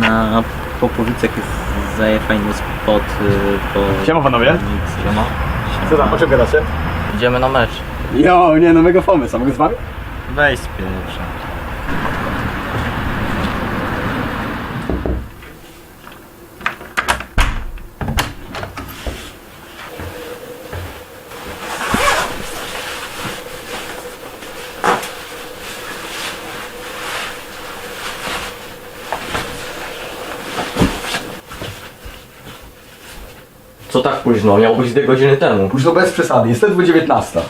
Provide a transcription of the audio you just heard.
Na Popowicach jest zaje fajny spot y, po... Siema, panowie. Siema. Co tam, o czym gadacie? Idziemy na mecz. Jo, nie no, mega pomysł, a mogę z wami? Weź pierwsza. Co tak późno? Miało być dwie godziny temu. Już to bez przesady, jest ledwo 19.